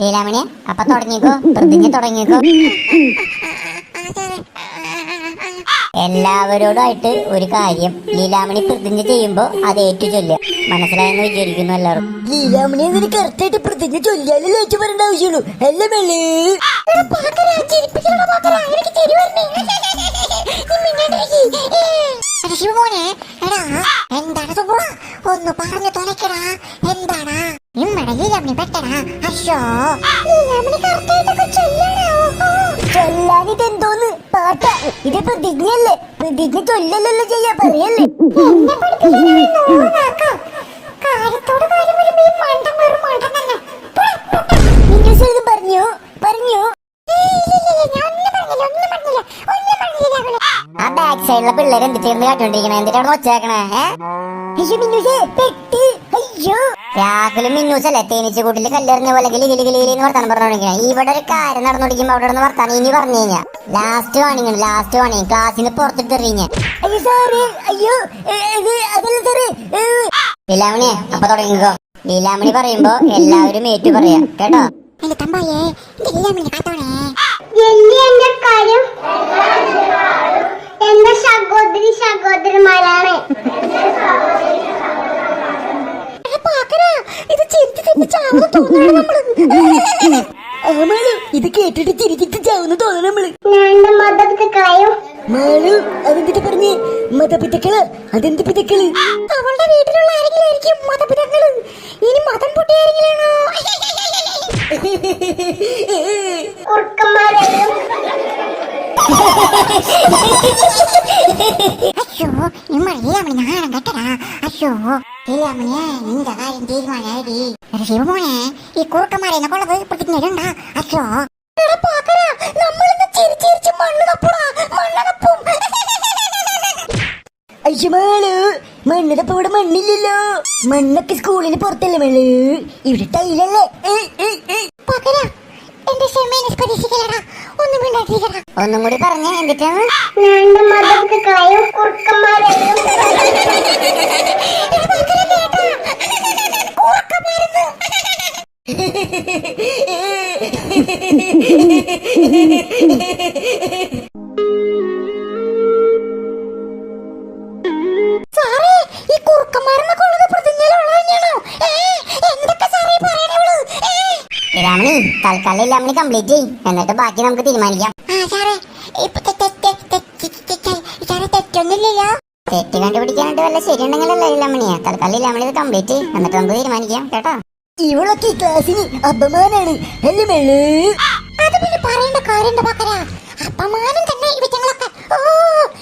ലീലാമണി അപ്പൊ തുടങ്ങിക്കോ പ്രതിജ്ഞ തുടങ്ങിക്കോ. എല്ലാവരോടായിട്ട് ഒരു കാര്യം ലീലാമണി പ്രതിജ്ഞ ചെയ്യുമ്പോ അത് ഏറ്റു ചൊല്ലുക. മനസ്സിലായെന്ന് വിചാരിക്കുന്നു എല്ലാവരും. ലീലാമണി അതിന് കറക്റ്റായിട്ട് പ്രതിജ്ഞ ചൊല്ലിയാലും ലേറ്റ് പറയേണ്ട ആവശ്യമുള്ളൂ. എന്താണ് എന്താണ് ഒന്ന് പറഞ്ഞു തുലക്കടാ എന്താണ് നിമ്മടെ അയ്യോ പെട്ടടാ അശോ ലീലാമണി കറക്റ്റായിട്ടൊക്കെ ചൊല്ലണോ ചൊല്ലാനിത് എന്തോന്ന് പാട്ട. ചെയ്യാ പറഞ്ഞു? പറഞ്ഞു? ആ ബാക്ക് സൈഡിലെ പിള്ളേർ എന്തിട്ടിരുന്ന് കാട്ടോണ്ടിരിക്കണേ എന്തിട്ടാണ് ഒച്ചേക്കണേ അയ്യോ. രാഹുലും മിന്നൂസല്ലേ തേനീച്ച കൂട്ടിൽ കല്ലെറിഞ്ഞ പോലെ ഗിലി ഗിലി ഗിലി എന്ന് വർത്താനം പറഞ്ഞോണ്ടിരിക്കണേ ഇവിടെ ഒരു കാര്യം നടന്നോടിക്കുമ്പോ അവിടെ നിന്ന് വർത്താനം ഇനി പറഞ്ഞു കഴിഞ്ഞാ. ലാസ്റ്റ് വാണിംഗ് ലാസ്റ്റ് വാണിംഗ് ക്ലാസ്സിന് പുറത്തിട്ടെറിഞ്ഞ അയ്യോ സാറേ അയ്യോ അപ്പൊ തുടങ്ങിക്കോ. ലീലാമണി പറയുമ്പോ എല്ലാവരും ഏറ്റു പറയാ കേട്ടോ? എന്റെ സഹോദരി സഹോദരന്മാരാണ് ഇത് ചിരിച്ച് ചിരിച്ച് ചാവുന്ന തോന്നണം നമ്മൾ ആമാളു ഇത് കേട്ടിട്ട് ചിരിച്ചിട്ട് ചാവുന്ന തോന്നണം നമ്മൾ മാളു അതെന്തിട്ട് പറഞ്ഞേ? മതപിതാക്കൾ അതെന്ത് പിതാക്കൾ? അവളുടെ വീട്ടിലുള്ള ആരെങ്കിലും ആയിരിക്കും മതപിതാക്കൾ? ഇനി മതം പൊട്ടിയാരെങ്കിലാണോ അയ്യോ ഈ ലീലാമണി നാണം കെട്ടടാ. അയ്യോ. ലീലാമണിയെ നിന്റെ കാര്യം തീരുമാനമായി ശിവമോനെ ഈ കുറുക്കന്മാരെ കൊള്ളത് പ്രതിജ്ഞയിലുണ്ട അച്ഛോ. നമ്മളിന്ന് ചിരിച്ചിരിച്ച് മണ്ണ് കപ്പുടാ മണ്ണ് കപ്പും. അയ്യോ മാളു മണ്ണിടപ്പ ഇവിടെ മണ്ണില്ലല്ലോ. മണ്ണൊക്കെ സ്കൂളിന് പുറത്തല്ലേ മേൾ? ഇവിടെ ടൈലല്ലേ? എന്റെ ക്ഷമേനെ പരീക്ഷിക്കലടാ ഒന്നും മിണ്ടാതിരിക്കടാ. ഒന്നും കൂടി പറഞ്ഞ എന്നിട്ടാണ് ഞാൻ മതപിതാക്കളായും കുറുക്കന്മാരെയും സാറേ ഈ കുറുക്കന്മാരെന്നൊക്കെ ഉള്ളത് പ്രതിജ്ഞയിലുള്ള തന്നെയാണോ എന്തൊക്കെ സാറേ പറയണവൾ രാമണി തൽക്കാലം ഇല്ലാമണി കംപ്ലീറ്റ് ചെയ്യും. എന്നിട്ട് ബാക്കി നമുക്ക് തീരുമാനിക്കാം. തെറ്റ് കണ്ടുപിടിക്കാനായിട്ട് വല്ല ശരിയുണ്ടെങ്കിലല്ലേ ഇല്ലാമണിയാ തൽക്കാലം ഇല്ലാമണി ഇത് കംപ്ലീറ്റ് ചെയ്യും. എന്നിട്ട് നമുക്ക് തീരുമാനിക്കാം. കേട്ടോ? ഇവളൊക്കെ ക്ലാസ്സിന് അപമാനാണ്. അല്ലേ മേൾ? അത് പിന്നെ പറയേണ്ട കാര്യമുണ്ട് പക്കര അപമാനം തന്നെ ഇവറ്റങ്ങളൊക്കെ ഓ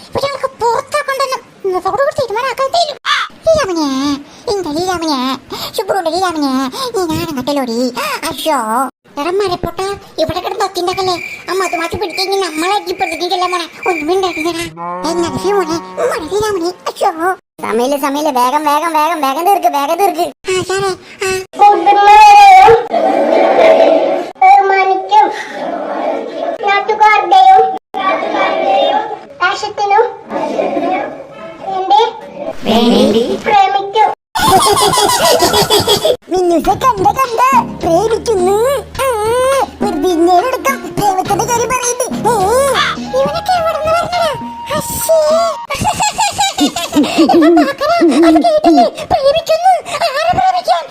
ഇവറ്റങ്ങൾക്ക് പുറത്താക്കൊണ്ടെന്ന് ഇന്നത്തോട് തീരുമാനാക്കാൻ തരും ലീലാമണിയെ ഇന്റെ ലീലാമണിയെ ശുഭ്രുണ്ട് ലീലാമണിയെ നീ നാണം കട്ടലോടി. അയ്യോ ഇവിടെ കിടന്ന് ഒത്തിണ്ടാക്കല്ലേ അമ്മ അത് മാറ്റി പിടിച്ചെങ്കിൽ നമ്മളെ പിടിച്ചിട്ടില്ല മോനെ ഒന്നും ഉണ്ടാക്കില്ലടാ എന്നാ മോനെ മഴ ലീലാമണി? അയ്യോ സമയിൽ സമയിൽ വേഗം വേഗം വേഗം വേഗം തീർക്ക് വേഗം തീർക്ക്. ആ സാറേ ആ. വേണ്ടി പ്രേമിക്കും. മിന്നുസ കണ്ട കണ്ട പ്രേമിക്കുന്നു. ആ, പ്രതിജ്ഞയിലെടുക്കാം പ്രേമത്തിന്റെ കാര്യം പറയുന്നത് ഇവനൊക്കെ പാക്കരാ, പ്രേമിക്കുന്നു. ആരെ പ്രേമിക്കാൻ?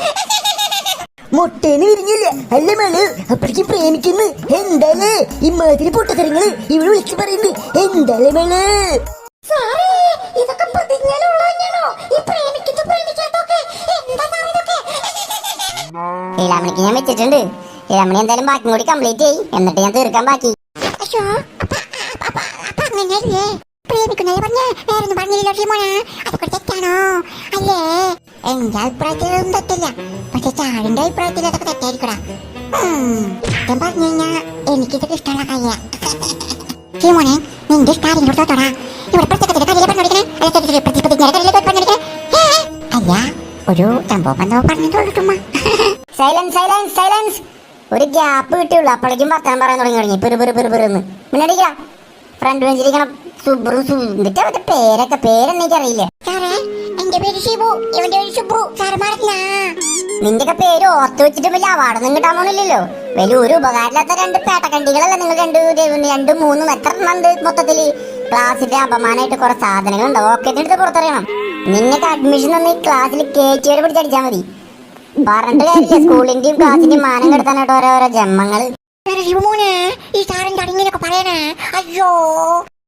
മുട്ടേന്ന് വിരിഞ്ഞില്ല? അല്ല മേൾ? അപ്പഴേക്കും പ്രേമിക്കുന്നു. എന്താലേ ഇമ്മാതിരി പൊട്ടത്തരങ്ങൾ ഇവിടെ വിളിച്ചു പറയുന്നു. എന്താലേ മേൾ? ലീലാമണിക്ക് ഞാൻ വെച്ചിട്ടുണ്ട്. ലീലാമണി എന്തായാലും ബാക്കി കൂടി കംപ്ലീറ്റ് ചെയ്യും എന്നിട്ട് ഞാൻ തീർക്കാൻ ബാക്കി. പ്രേമിക്കുന്നല്ലേ പറഞ്ഞേ വേറൊന്നും പറഞ്ഞില്ലല്ലോ ഷിമോന അതൊക്കെ തെറ്റാണോ? അല്ലേ? എന്റെ അഭിപ്രായത്തിൽ ഒന്നും തെറ്റില്ല. പക്ഷെ ചാടിന്റെ അഭിപ്രായത്തിൽ അതൊക്കെ തെറ്റായിരിക്കടാ. ഞാൻ പറഞ്ഞു കഴിഞ്ഞാ എനിക്കിതൊക്കെ ഇഷ്ടമുള്ള കാര്യ. ഷിമോനെ നിന്റെ ഇഷ്ടം ആരെങ്കിലും ഒരു സൈലൻസ് സൈലൻസ് സൈലൻസ് ഒരു ഗ്യാപ്പ് കിട്ടിയുള്ളൂ അപ്പോഴേക്കും വർത്തമാനം പറയാൻ തുടങ്ങി തുടങ്ങി പെരു പെരു പെരു പെരുന്ന് മിന്നടിക്ക ഫ്രണ്ട് ബെഞ്ചിലിരിക്കണം സുബ്രു എന്നിട്ട് അവന്റെ പേരൊക്കെ പേരെന്നെനിക്കറിയില്ല അറിയില്ല എന്റെ പേര് ഷിബു ഇവന്റെ പേര് ശുബ്രു സാറ് മറന്നാ നിന്റെയൊക്കെ പേര് ഓർത്ത് വെച്ചിട്ട് വലിയ അവാർഡൊന്നും കിട്ടാൻ പോണില്ലല്ലോ. വലിയ ഒരു ഉപകാരമില്ലാത്ത രണ്ട് പേട്ടക്കണ്ടികളല്ല നിങ്ങൾ രണ്ട് രണ്ട് മൂന്നും എത്ര എണ്ണുണ്ട് മൊത്തത്തിൽ ക്ലാസ്സിന്റെ അപമാനമായിട്ട് കുറെ സാധനങ്ങൾ ഉണ്ട് ഓക്കെ എടുത്ത് പുറത്തറിയണം നിന്നൊക്കെ അഡ്മിഷൻ ഒന്ന് ഈ ക്ലാസ്സിൽ വരെ പിടിച്ചടിച്ചാൽ മതി. പറഞ്ഞിട്ട് കാര്യമില്ല. സ്കൂളിന്റെയും ക്ലാസ്സിന്റെയും മാനം കെടുത്താനായിട്ട് ഓരോരോ ജന്മങ്ങൾ. ശിവമോനെ ഈ സാറിന്റെ ഇങ്ങനെയൊക്കെ പറയണേ. അയ്യോ.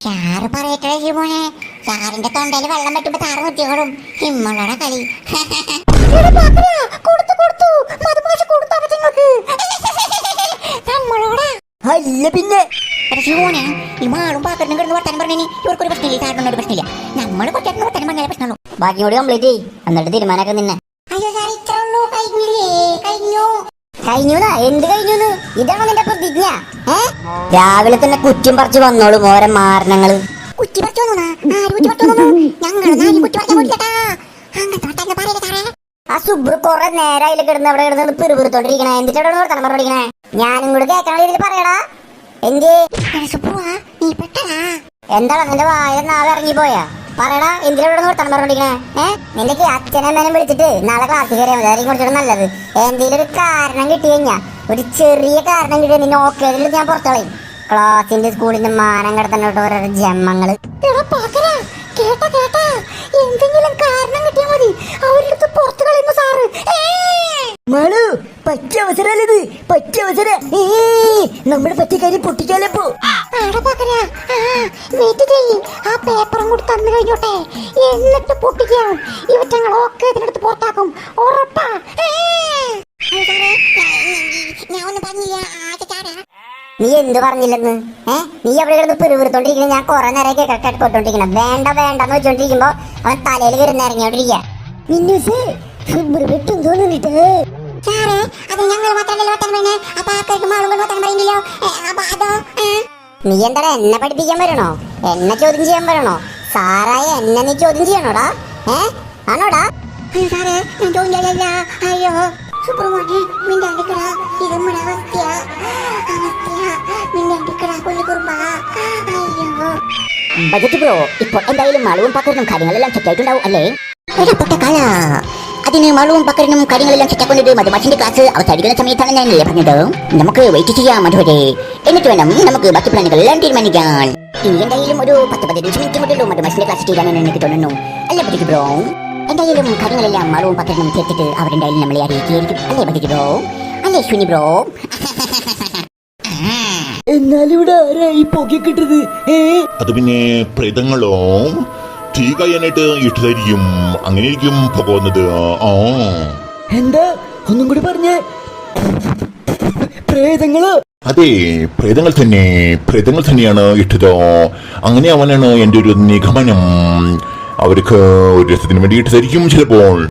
സാറ് പറയട്ടെ ശിവമോനെ സാറിന്റെ തൊണ്ടയിൽ വെള്ളം പറ്റുമ്പോ സാറ് നിർത്തിയോളും ഹിമ്മളുടെ കളി. അല്ല പിന്നെ. ശിവോനെ ഈ മാളും പാക്കറിനും കിടന്ന് വർത്താനം പറഞ്ഞു ഇവർക്കൊരു പ്രശ്നമില്ല. സാറിനൊരു പ്രശ്നമില്ല. നമ്മൾ കുറച്ചു വർത്താനം പറഞ്ഞാലേ പ്രശ്നമുള്ളൂ. ബാക്കി കൂടി കംപ്ലീറ്റ് ചെയ്യും. എന്നിട്ട് തീരുമാനമൊക്കെ നിന്നെ. കഴിഞ്ഞൂന്നാ? എന്ത് കഴിഞ്ഞൂന്ന്? ഇതാണോ നിന്റെ പ്രതിജ്ഞ? ഏ? രാവിലെ തന്നെ കുറ്റം പറിച്ചു വന്നോളൂ ഓരോ മാരണങ്ങൾ. കുറ്റി ആര് കുറ്റി ഞങ്ങൾ കുറ്റി പറിക്കാൻ പോയിട്ടാ അങ്ങനത്തെ വർത്താനം പറയല്ലേ സാറേ. ആ സുബ്രു കൊറേ നേരായില്ല കിടന്ന് അവിടെ കിടന്ന് പിറുപിറുത്തോണ്ടിരിക്കണേ. എന്തിട്ട് അവിടെ വർത്തനം പറഞ്ഞോണ്ടിരിക്കണേ? ഞാനും കൂടെ കേൾക്കണ രീതിയിൽ പറയടാ. എന്തേ? സുബ്രുവാ നീ പെട്ടടാ. എന്താണ് നിന്റെ വായ നാളെ ഇറങ്ങി പോയാ പറയടാ എന്തിനാ ഇവിടെ വർത്തനം പറഞ്ഞോണ്ടിരിക്കണേ? ഏഹ് നിന്റെ അച്ഛനമ്മേനെ വിളിച്ചിട്ട് നാളെ ക്ലാസ്സിൽ കയറിയാൽ മതി അതായിരിക്കും കുറച്ചുകൂടെ നല്ലത്. എന്തെങ്കിലും ഒരു കാരണം കിട്ടി കഴിഞ്ഞാൽ ഒരു ചെറിയ കാരണം കിട്ടിയ. നിന്നെ ഓക്കെ ഞാൻ പുറത്തോളയും. ക്ലാസിന്റെ സ്കൂളിന്റെ മാനം കിടത്തന്നെ ഓരോ പാക്കരാ. കേട്ടാ കേട്ടാ. എന്തെങ്കിലും കാരണം കിട്ടിയാ മതി. അവരുടെ അടുത്ത് പുറത്ത് കളയുന്നു സാറ്! മാളു പറ്റിയ ഇത്? പറ്റിയ അവസര. നമ്മുടെ പറ്റിയ കാര്യം പൊട്ടിക്കാലപ്പോ ആടാ പാക്കരാ. വെയിറ്റ് ചെയ്യ്. ആ പേപ്പറും കൂടി തന്നു കഴിഞ്ഞോട്ടെ. എന്നിട്ട് പൊട്ടിക്കാം. ഇവറ്റങ്ങൾ ഒക്കെ ഇതിനടുത്ത് പുറത്താക്കും. ഉറപ്പാ. ഞാൻ ഒന്നും പറഞ്ഞില്ല ആചാരാ നീ എന്ത് പറഞ്ഞില്ലെന്ന്? ഏ? നീ അവിടെ കിടന്ന് പിറുപിറുത്തോണ്ടിരിക്കണ ഞാൻ കുറെ നേരം കേട്ടോണ്ടിരിക്കണം വേണ്ട വേണ്ട എന്ന് വെച്ചോണ്ടിരിക്കുമ്പോ അവൻ തലയിൽ കിടന്ന് ഇറങ്ങിയോണ്ടിരിക്കുക ഞങ്ങൾ മാത്രമല്ലല്ലോ നീ എന്താ എന്നെ പഠിപ്പിക്കാൻ വരണോ? എന്നെ ചോദ്യം ചെയ്യാൻ വരണോ? സാറായ എന്നെ നീ ചോദ്യം ചെയ്യണോടാ? ഏ? ആണോടാ? സാറേ ഞാൻ അയ്യോ സുബ്രഹ്മണ്യ മിണ്ടാണ്ടിക്കട ഇത് നമ്മുടെ അവസ്ഥയാ. അവസ്ഥയാ. മിണ്ടാണ്ടിക്കട കൊല്ലിക്കുറുമ്പ അയ്യോ. ബജറ്റ് ബ്രോ ഇപ്പോൾ എന്തായാലും മളവും പക്കറിനും കാര്യങ്ങളെല്ലാം സെറ്റായിട്ടുണ്ടാവും അല്ലേ? കാല അതിന് മളവും പക്കരനും കാര്യങ്ങളെല്ലാം സെറ്റാക്കുന്നത് മധുമാഷിന്റെ ക്ലാസ് അവസാനിക്കുന്ന സമയത്താണ് ഞാൻ ഇല്ലേ പറഞ്ഞത്. നമുക്ക് വെയിറ്റ് ചെയ്യാം മധുവരെ എന്നിട്ട് വേണം നമുക്ക് ബാക്കി പ്ലാനുകളെല്ലാം തീരുമാനിക്കാൻ. ഇനി എന്തായാലും ഒരു പത്ത് പതിനഞ്ച് മിനിറ്റ് കൊണ്ടുള്ളൂ മധുമാഷിന്റെ ക്ലാസ് തീരാനെന്ന് എനിക്ക് തോന്നുന്നു. അല്ലെ ബജറ്റ് ബ്രോ എന്തായാലും കാര്യങ്ങളെല്ലാം മളവും പക്കരനും ചേർത്തിട്ട് അവരുണ്ടായാലും നമ്മളെ അറിയിക്കുകയായിരിക്കും. അല്ലേ ബജറ്റ് ബ്രോ അല്ലേ ശുനി ബ്രോ എന്നാലിവിടെ ആരായി പൊക്കി കിട്ടത് അത് പിന്നെ പ്രേതങ്ങളോ? തീ കയ്യാനായിട്ട് ഇട്ടതായിരിക്കും അങ്ങനെ ഇരിക്കും പോകുന്നത് ആ. എന്താ? ഒന്നും കൂടി പറഞ്ഞേ. പ്രേതങ്ങൾ. അതെ പ്രേതങ്ങൾ തന്നെ. പ്രേതങ്ങൾ തന്നെയാണ് ഇട്ടതോ അങ്ങനെ അവനാണ് എന്റെ ഒരു നിഗമനം. അവർക്ക് ഒരു രസത്തിന് വേണ്ടി ഇട്ടതായിരിക്കും ചിലപ്പോൾ.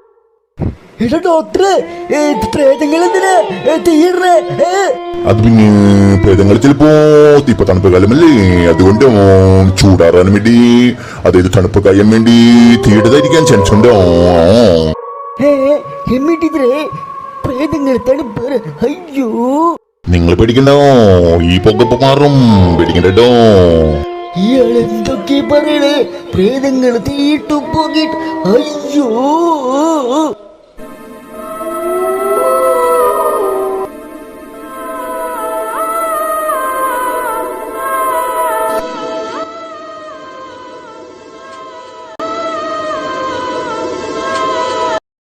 ഡോക്ടറെ ഏ, പ്രേതങ്ങൾ എന്തിനാ ഏ, തീയിടണേ അത് പിന്നെ പ്രേതങ്ങൾ ചിലപ്പോ ഇപ്പൊ തണുപ്പ് കാലമല്ലേ? അതുകൊണ്ട് ചൂടാറാൻ വേണ്ടി അതായത് തണുപ്പ് കഴിയാൻ വേണ്ടി തീയിട്ടതായിരിക്കാൻ ചാൻസ് ഉണ്ടോ ഏ എന്നിട്ടിത്രേ പ്രേതങ്ങൾ തണുപ്പ്. അയ്യോ. നിങ്ങൾ പേടിക്കണ്ടോ ഈ പൊക്കപ്പ് മാറും. പേടിക്കണ്ടോ ഇയാൾ എന്തൊക്കെ പറയണേ? പ്രേതങ്ങൾ തീട്ടു പോകിട്ട് അയ്യോ.